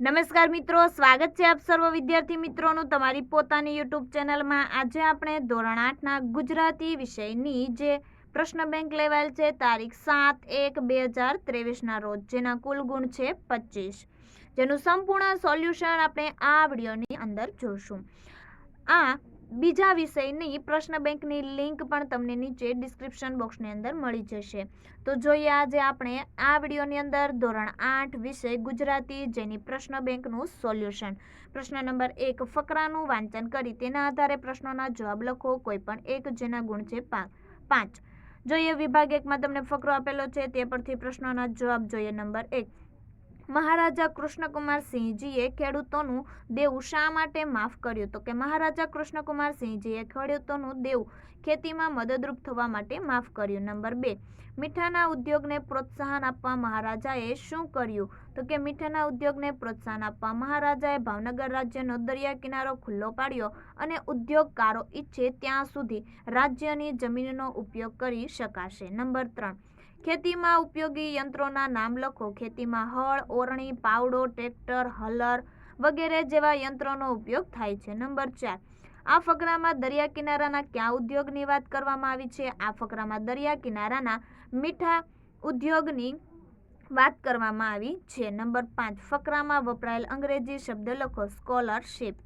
નમસ્કાર મિત્રો, સ્વાગત છે આપ સર્વ વિદ્યાર્થી મિત્રોનું તમારી પોતાની યુટ્યુબ ચેનલમાં. આજે આપણે ધોરણ આઠના ગુજરાતી વિષયની જે પ્રશ્ન બેંક લેવાયેલ છે, તારીખ સાત એક બે હજાર ત્રેવીસના રોજ, જેના કુલ ગુણ છે પચીસ. જેનું સંપૂર્ણ સોલ્યુશન આપણે આ વિડીયોની અંદર જોશું. આ બીજા વિષયની પ્રશ્ન બેંકની લિંક પણ તમને નીચે ડિસ્ક્રિપ્શન બોક્સની અંદર મળી જશે. તો જોઈએ આજે આપણે આ વિડીયોની અંદર ધોરણ આઠ વિષય ગુજરાતી જેની પ્રશ્ન બેંકનું સોલ્યુશન. પ્રશ્ન નંબર એક, ફકરાનું વાંચન કરી. તેના આધારે પ્રશ્નોના જવાબ લખો. કોઈ પણ એક જેના ગુણ છે પાંચ. જોઈએ વિભાગ એકમાં તમને ફકરો આપેલો છે. તે પરથી પ્રશ્નોના જવાબ જોઈએ નંબર એક. મહારાજા કૃષ્ણકુમાર સિંહજીએ ખેડૂતોનું દેવું શા માટે માફ કર્યું? તો કે મહારાજા કૃષ્ણકુમાર સિંહજીએ ખેડૂતોનું દેવું ખેતીમાં મદદરૂપ થવા માટે માફ કર્યું. નંબર બે, મીઠાના ઉદ્યોગને પ્રોત્સાહન આપવા મહારાજાએ શું કર્યું? તો કે મીઠાના ઉદ્યોગને પ્રોત્સાહન આપવા મહારાજાએ ભાવનગર રાજ્યનો દરિયા કિનારો ખુલ્લો પાડ્યો અને ઉદ્યોગકારો ઈચ્છે ત્યાં સુધી રાજ્યની જમીનનો ઉપયોગ કરી શકાશે. નંબર ત્રણ ખેતીમાં ઉપયોગી યંત્રોના નામ લખો. ખેતીમાં હળ, ઓરણી, પાવડો, ટ્રેક્ટર, હલર વગેરે જેવા યંત્રોનો ઉપયોગ થાય છે. નંબર ચાર. આ ફકરામાં દરિયા કિનારાના કયા ઉદ્યોગની વાત કરવામાં આવી છે? આ ફકરામાં દરિયા કિનારાના મીઠા ઉદ્યોગની વાત કરવામાં આવી છે. નંબર પાંચ. ફકરામાં વપરાયેલ અંગ્રેજી શબ્દ લખો. સ્કોલરશિપ.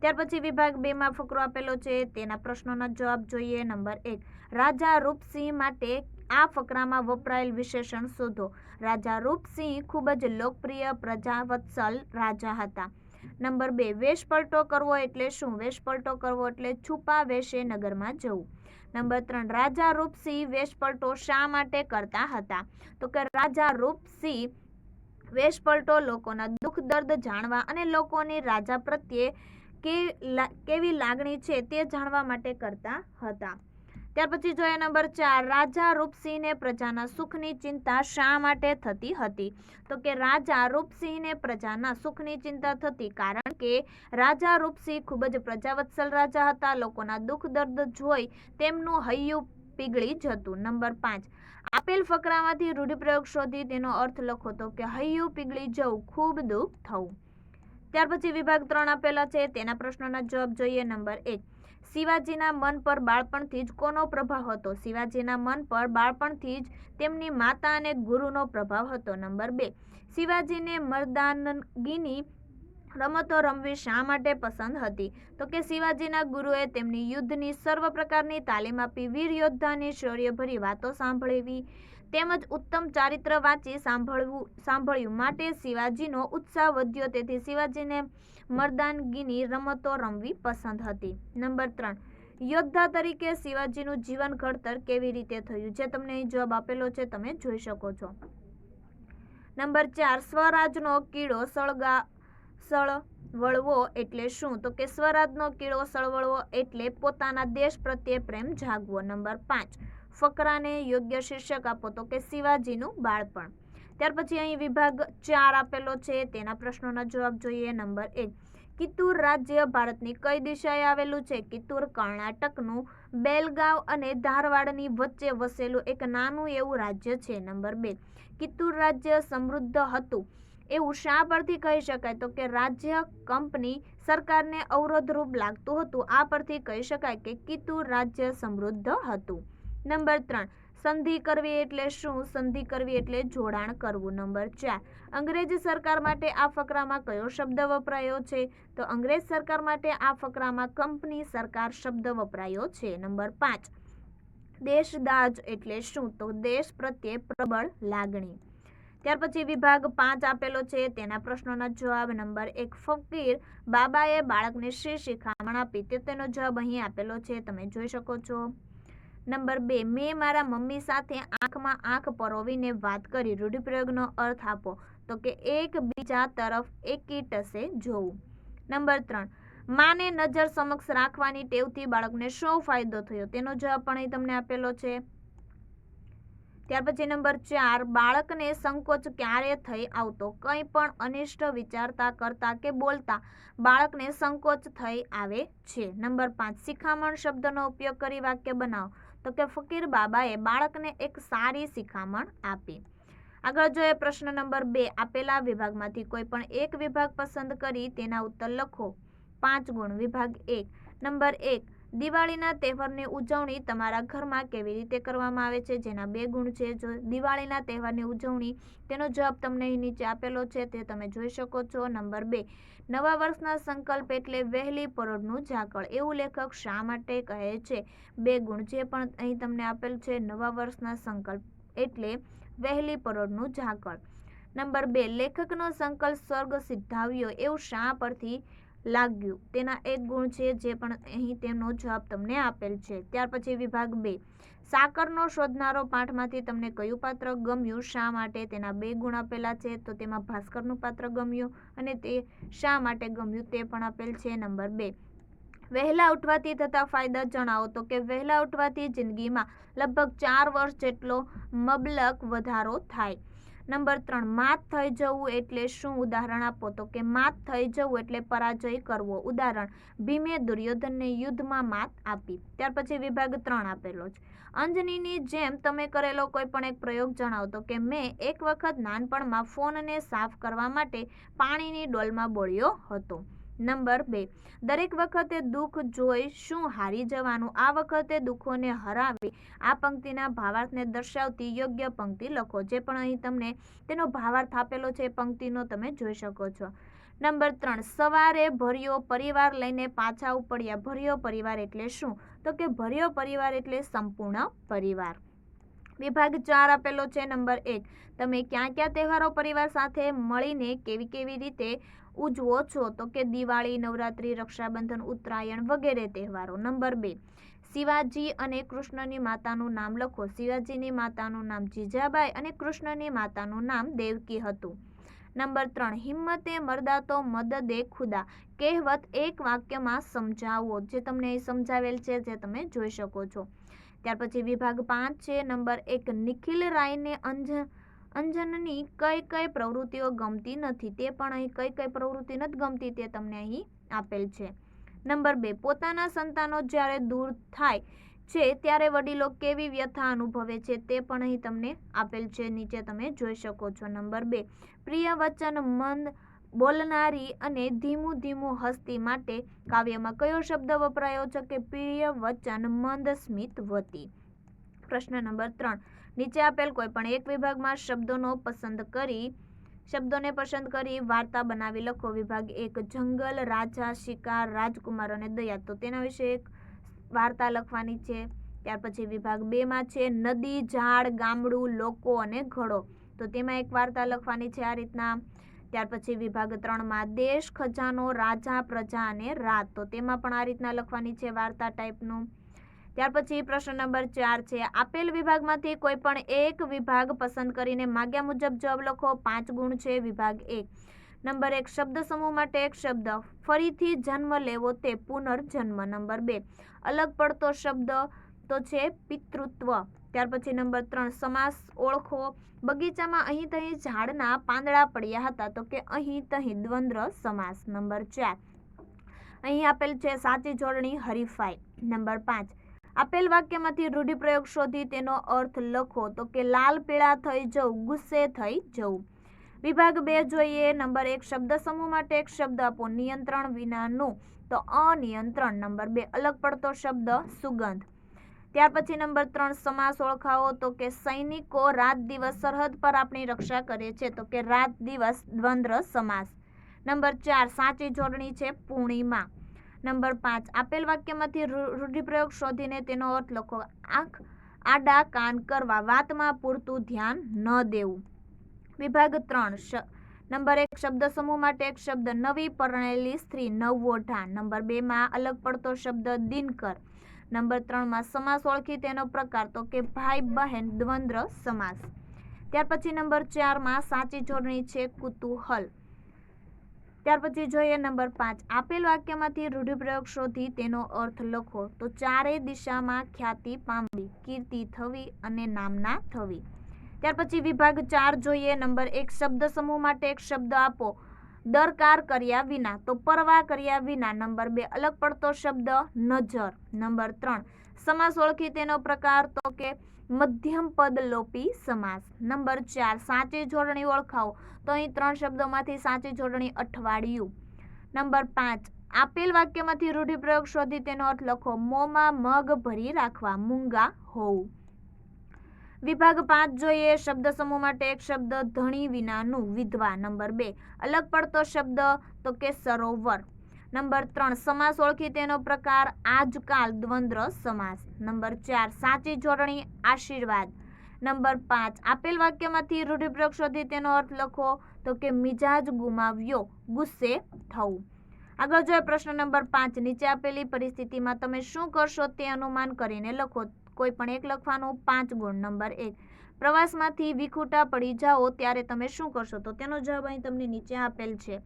ત્યાર પછી વિભાગ બેમાં ફકરો આપેલો છે. તેના પ્રશ્નોના જવાબ જોઈએ. નંબર એક. રાજા રૂપસિંહ માટે આ ફકરામાં વપરાયેલ વિશેષણ શોધો. રાજા રૂપસિંહ ખૂબ જ લોકપ્રિય પ્રજાવત્સલ રાજા હતા. નંબર બે, વેશપલટો કરવો એટલે શું? વેશપલટો કરવો એટલે છુપા વેશે નગરમાં જવું. નંબર ત્રણ, રાજા રૂપસિંહ વેશપલટો શા માટે કરતા હતા? તો કે રાજા રૂપસિંહ વેશપલટો લોકોના દુઃખ, દર્દ જાણવા અને લોકોની રાજા પ્રત્યે કેવી લાગણી છે તે જાણવા માટે કરતા હતા. ત્યાર પછી જોઈએ નંબર ચાર. રાજા રૂપસિંહને પ્રજાના સુખની ચિંતા શા માટે થતી હતી? તો કે રાજા રૂપસિંહને પ્રજાના સુખની ચિંતા થતી કારણ કે રાજા રૂપસિંહ ખૂબ જ પ્રજાવત્સલ રાજા હતા. લોકોના દુઃખ દર્દ જોઈ તેમનું હૈયું પીગળી જતું. નંબર પાંચ. આપેલ ફકરામાંથી રૂઢિપ્રયોગ શોધી તેનો અર્થ લખો તો કે હૈયું પીગળી જવું ખૂબ દુઃખ થવું. ત્યાર પછી વિભાગ ત્રણ આપેલા છે. તેના પ્રશ્નોના જવાબ જોઈએ. નંબર એક. શિવાજીના મન પર બાળપણથી જ કોનો પ્રભાવ હતો? શિવાજીના મન પર બાળપણથી જ તેમની માતા અને ગુરુનો પ્રભાવ હતો. નંબર બે, શિવાજીને મર્દાનગીની રમતો રમવી શા માટે પસંદ હતી? તો કે શિવાજીના ગુરુએ તેમની યુદ્ધની સર્વ પ્રકારની તાલીમ આપી વીર યોદ્ધાની શૌર્યભરી વાતો સાંભળવી, તેમજ ઉત્તમ ચારિત્ર વાંચી સાંભળવું, સાંભળ્યું માટે શિવાજીનો ઉત્સાહ વધ્યો. તેથી શિવાજીને મર્દાનગીની રમતો રમવી પસંદ હતી. નંબર ત્રણ. યોદ્ધા તરીકે શિવાજીનું જીવન ઘડતર કેવી રીતે થયું? જે તમને અહીં જવાબ આપેલો છે, તમે જોઈ શકો છો. નંબર ચાર. સ્વરાજનો કીડો સળગા સળવળવો એટલે શું? તો કે સ્વરાજનો કીડો સળવળવો એટલે પોતાના દેશ પ્રત્યે પ્રેમ જાગવો. નંબર પાંચ. ફકરાને યોગ્ય શીર્ષક આપો. તો કે શિવાજીનું બાળપણ. ત્યાર પછી અહીં વિભાગ ચાર આપેલો છે. તેના પ્રશ્નોના જવાબ જોઈએ. નંબર એક. કિત્તુર રાજ્ય ભારતની કઈ દિશાએ આવેલું છે? કિત્તુર, કર્ણાટકનું બેલગાંવ અને ધારવાડની વચ્ચે વસેલું એક નાનું એવું રાજ્ય છે. નંબર બે. કિત્તુર રાજ્ય સમૃદ્ધ હતું. એવું શા પરથી કહી શકાય. તો કે રાજ્ય કંપની સરકારને અવરોધરૂપ લાગતું હતું. આ પરથી કહી શકાય કે કિત્તુર રાજ્ય સમૃદ્ધ હતું. નંબર ત્રણ, સંધિ કરવી એટલે શું? સંધિ કરવી એટલે જોડાણ કરવું. નંબર ચાર, અંગ્રેજ સરકાર માટે આ ફકરામાં કયો શબ્દ વપરાયો છે? તો અંગ્રેજ સરકાર માટે આ ફકરામાં કંપની સરકાર શબ્દ વપરાયો છે. નંબર પાંચ, દેશદાજ એટલે શું? તો દેશ પ્રત્યે પ્રબળ લાગણી. ત્યાર પછી વિભાગ પાંચ આપેલો છે. તેના પ્રશ્નોના જવાબ નંબર એક, ફકીર બાબાએ બાળકને શી શિખામણ આપી તે તેનો જવાબ અહીં આપેલો છે. તમે જોઈ શકો છો. નંબર બે, મેં મારા મમ્મી સાથે આંખમાં આંખ પરોવીને વાત કરી. રૂઢિપ્રયોગનો અર્થ આપો તો કે એક બીજા તરફ એકીટસે જોવું. નંબર ત્રણ, માને નજર સમક્ષ રાખવાની ટેવથી બાળકને શો ફાયદો થયો? તેનો જવાબ પણ અહીં તમને આપેલો છે. ત્યાર પછી નંબર ચાર, બાળકને સંકોચ ક્યારે થઈ આવતો? કંઈ પણ અનિષ્ટ વિચારતા કરતા કે બોલતા બાળકને સંકોચ થઈ આવે છે. નંબર પાંચ, શિખામણ શબ્દનો ઉપયોગ કરી વાક્ય બનાવો. તો કે ફકીર બાબાએ બાળકને એક સારી શિખામણ આપી. આગળ જોઈએ પ્રશ્ન નંબર બે, આપેલા વિભાગમાંથી કોઈ પણ એક વિભાગ પસંદ કરી તેના ઉત્તર લખો. પાંચ ગુણ, વિભાગ એક. નંબર એક દિવાળીના તહેવારની ઉજવણી તમારા ઘરમાં કેવી રીતે કરવામાં આવે છે? જેના બે ગુણ છે. જો દિવાળીના તહેવારની ઉજવણી તેનો જવાબ તમને અહીં નીચે આપેલો છે તે તમે જોઈ શકો છો. નંબર બે, નવા વર્ષના સંકલ્પ એટલે વહેલી પરોઢનું ઝાકળ. એવું લેખક શા માટે કહે છે? બે ગુણ જે પણ અહીં તમને આપેલ છે, નવા વર્ષના સંકલ્પ એટલે વહેલી પરોઢનું ઝાકળ. નંબર બે, લેખકનો સંકલ્પ સ્વર્ગ સિદ્ધાવ્યો. એવું શા પરથી લાગ્યું. તેના એક ગુણ છે જે પણ અહીં તેમનો જવાબ તમને આપેલ છે. ત્યાર પછી વિભાગ બે. સાકરનો શોધનારો પાઠમાંથી તમને કયું પાત્ર ગમ્યું? શા માટે તેના બે ગુણ આપેલા છે? તો તેમાં ભાસ્કરનું પાત્ર ગમ્યું અને તે શા માટે ગમ્યું તે પણ આપેલ છે નંબર બે. વહેલા ઉઠવાથી થતા ફાયદા જણાવો. તો કે વહેલા ઉઠવાથી જિંદગીમાં લગભગ ચાર વર્ષ જેટલો મબલક વધારો થાય. નંબર ત્રણ, માત થઈ જવું એટલે શું ઉદાહરણ આપો? તો કે માત થઈ જવું એટલે પરાજય કરવો. ઉદાહરણ, ભીમે દુર્યોધનને યુદ્ધમાં માત આપી. ત્યાર પછી વિભાગ ત્રણ આપેલો છે. અંજનીની જેમ તમે કરેલો કોઈ પણ એક પ્રયોગ જણાવો. તો કે મેં એક વખત નાનપણમાં ફોનને સાફ કરવા માટે પાણીની ડોલમાં બોળ્યો હતો. નંબર બે. દરેક વખતે દુઃખ, જોઈ શું હારી જવાનું? આ વખતે દુઃખોને હરાવી, આ પંક્તિના ભાવાર્થને દર્શાવતી યોગ્ય પંક્તિ લખો, જે પણ અહીં તમને તેનો ભાવાર્થ આપેલો છે, એ પંક્તિનો તમે જોઈ શકો છો. નંબર ત્રણ. સવારે ભર્યો પરિવાર લઈને પાછા ઉપડ્યા. ભર્યો પરિવાર એટલે શું? તો કે ભર્યો પરિવાર એટલે સંપૂર્ણ પરિવાર. વિભાગ ચાર આપેલો છે, નંબર એક. તમે ક્યાં ક્યાં તહેવારો પરિવાર સાથે મળીને કેવી કેવી રીતે ઉજવો છો તો કે દિવાળી, નવરાત્રિ, રક્ષાબંધન, ઉત્તરાયણ વગેરે તહેવારો. નંબર બે, શિવાજી અને કૃષ્ણની માતાનું નામ લખો. શિવાજીની માતાનું નામ જીજાબાઈ અને કૃષ્ણની માતાનું નામ દેવકી હતું. નંબર ત્રણ, હિંમતે મરદા તો મદદે ખુદા. કહેવત એક વાક્યમાં સમજાવો, જે તમને અહીં સમજાવેલ છે, જે તમે જોઈ શકો છો. ત્યાર પછી વિભાગ પાંચ છે, નંબર એક, નિખિલ રાયને અંજ અંજનની કઈ કઈ પ્રવૃત્તિઓ ગમતી નથી, તે પણ અહીં કઈ કઈ પ્રવૃત્તિ નથી ગમતી તે તમને અહીં આપેલ છે. નંબર બે, પોતાના સંતાનો જ્યારે દૂર થાય છે, ત્યારે વડીલો કેવી વ્યથા અનુભવે છે તે પણ અહીં તમને આપેલ છે, નીચે તમે જોઈ શકો છો. નંબર બે, પ્રિય વચન મંદ બોલનારી અને ધીમું ધીમું હસ્તી માટે કાવ્યમાં કયો શબ્દ વપરાયો છે કે પ્રિય વચન મંદ સ્મિત વતી? પ્રશ્ન નંબર ત્રણ નીચે આપેલ કોઈ પણ એક વિભાગમાં શબ્દોનો પસંદ કરી, શબ્દોને પસંદ કરી વાર્તા બનાવી લખો. વિભાગ એક, જંગલ, રાજા, શિકાર, રાજકુમાર અને દયા. તો તેના વિશે એક વાર્તા લખવાની છે. ત્યાર પછી વિભાગ બેમાં છે, નદી, ઝાડ, ગામડું, લોકો અને ઘડો. તો તેમાં એક વાર્તા લખવાની છે આ રીતના. ત્યાર પછી વિભાગ ત્રણમાં, દેશ, ખજાનો, રાજા, પ્રજા અને રાત. તો તેમાં પણ આ રીતના લખવાની છે વાર્તા ટાઈપનું. ત્યાર પછી પ્રશ્ન નંબર ચાર છે, આપેલ વિભાગમાંથી કોઈ પણ એક વિભાગ પસંદ કરીને માગ્યા મુજબ જવાબ લખો, પાંચ ગુણ છે, વિભાગ એક. નંબર એક, શબ્દ સમૂહ માટે એક શબ્દ, ફરીથી જન્મ લેવો તે પુનર્જન્મ. નંબર બે, અલગ પડતો શબ્દ તો છે પિતૃત્વ. ત્યાર પછી નંબર ત્રણ, સમાસ ઓળખો. બગીચામાં અહીં તહીં ઝાડના પાંદડા પડ્યા હતા તો કે અહીં તહીં દ્વંદ્વ સમાસ. નંબર ચાર, અહીં આપેલ છે સાચી જોડણી હરીફાઈ. નંબર પાંચ આપેલ વાક્યમાંથી રૂઢિપ્રયોગ શોધી તેનો અર્થ લખો તો કે લાલ પીળા થઈ જવું, ગુસ્સે થઈ જવું. વિભાગ બે જોઈએ. નંબર એક, શબ્દ સમૂહ માટે એક શબ્દ આપો, નિયંત્રણ વિનાનું. તો અનિયંત્રણ. નંબર બે, અલગ પડતો શબ્દ, સુગંધ. ત્યાર પછી નંબર ત્રણ, સમાસ ઓળખાવો તો કે સૈનિકો રાત દિવસ સરહદ પર આપણી રક્ષા કરે છે તો કે રાત દિવસ દ્વંદ્વ સમાસ. નંબર ચાર, સાચી જોડણી છે પૂર્ણિમા નંબર પાંચ. આપેલ વાક્યમાંથી રૂઢિપ્રયોગ શોધીને તેનો અર્થ લખો. આંખ, આડા, કાન કરવા, વાતમાં પૂરતું ધ્યાન ન દેવું. વિભાગ ત્રણ. નંબર એક, શબ્દ સમૂહ માટે એક શબ્દ નવી પરણેલી સ્ત્રી નવવોઢા નંબર બેમાં અલગ પડતો શબ્દ દિનકર. નંબર ત્રણમાં સમાસ ઓળખી તેનો પ્રકાર, તો કે ભાઈ, બહેન, દ્વંદ્વ, સમાસ. ત્યાર પછી નંબર ચારમાં સાચી જોડણી છે કુતૂહલ. ત્યાર પછી જોઈએ નંબર પાંચ. આપેલ વાક્યમાંથી રૂઢિપ્રયોગ શોધી તેનો અર્થ લખો. તો ચારેય દિશામાં ખ્યાતિ પામવી, કીર્તિ થવી અને નામના થવી. ત્યાર પછી વિભાગ ચાર જોઈએ નંબર એક. શબ્દ સમૂહ માટે એક શબ્દ આપો. દરકાર કર્યા વિના. તો પરવા કર્યા વિના નંબર બે અલગ પડતો શબ્દ નજર. નંબર ત્રણ. સમાસ ઓળખી તેનો પ્રકાર તો કે મધ્યમ પદ લોપી સમાસ. નંબર ચાર, સાચી જોડણી ઓળખાવો. તો અહીં ત્રણ શબ્દોમાંથી સાચી જોડણી અઠવાડિયું. નંબર પાંચ, આપેલ વાક્યમાંથી રૂઢિપ્રયોગ શોધી તેનો અર્થ લખો, મોંમાં મગ ભરી રાખવા, મૂંગા હોવું. વિભાગ પાંચ જોઈએ, શબ્દ સમૂહ માટે એક શબ્દ ધણી વિનાનું વિધવા. નંબર બે, અલગ પડતો શબ્દ તો કે સરોવર. નંબર ત્રણ, સમાસ ઓળખી તેનો પ્રકાર, આજકાલ દ્વંદ્વ સમાસ. નંબર ચાર, સાચી જોડણી, આશીર્વાદ. નંબર પાંચ, આપેલ વાક્યમાંથી રૂઢિપ્રયોગ શોધી તેનો અર્થ લખો તો કે મિજાજ ગુમાવ્યો, ગુસ્સે થવું. આગળ જોઈએ પ્રશ્ન નંબર પાંચ, નીચે આપેલી પરિસ્થિતિમાં તમે શું કરશો તે અનુમાન કરીને લખો. કોઈ પણ એક લખવાનું પાંચ ગુણ. નંબર એક, પ્રવાસમાંથી વિખૂટા પડી જાઓ ત્યારે તમે શું કરશો તો તેનો જવાબ અહીં તમને નીચે આપેલ છે.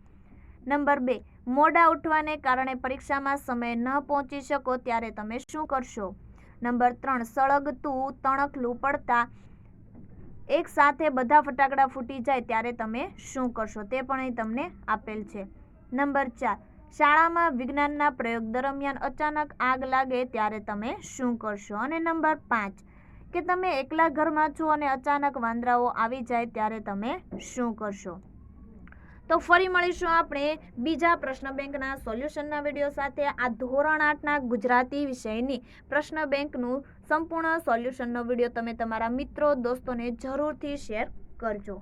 નંબર બે, મોડા ઉઠવાને કારણે પરીક્ષામાં સમય ન પહોંચી શકો ત્યારે તમે શું કરશો? નંબર ત્રણ, સળગતું તણખલું પડતા એક સાથે બધા ફટાકડા ફૂટી જાય ત્યારે તમે શું કરશો તે પણ અહીં તમને આપેલ છે. નંબર ચાર, શાળામાં વિજ્ઞાનના પ્રયોગ દરમિયાન અચાનક આગ લાગે ત્યારે તમે શું કરશો? અને નંબર પાંચ, કે તમે એકલા ઘરમાં છો અને અચાનક વાંદરાઓ આવી જાય ત્યારે તમે શું કરશો? તો ફરી મળીશું આપણે બીજા પ્રશ્ન બેંકના સોલ્યુશનના વીડિયો સાથે. આ ધોરણ આઠના ગુજરાતી વિષયની પ્રશ્ન બેંકનું સંપૂર્ણ સોલ્યુશનનો વીડિયો તમે તમારા મિત્રો, દોસ્તોને જરૂરથી શેર કરજો.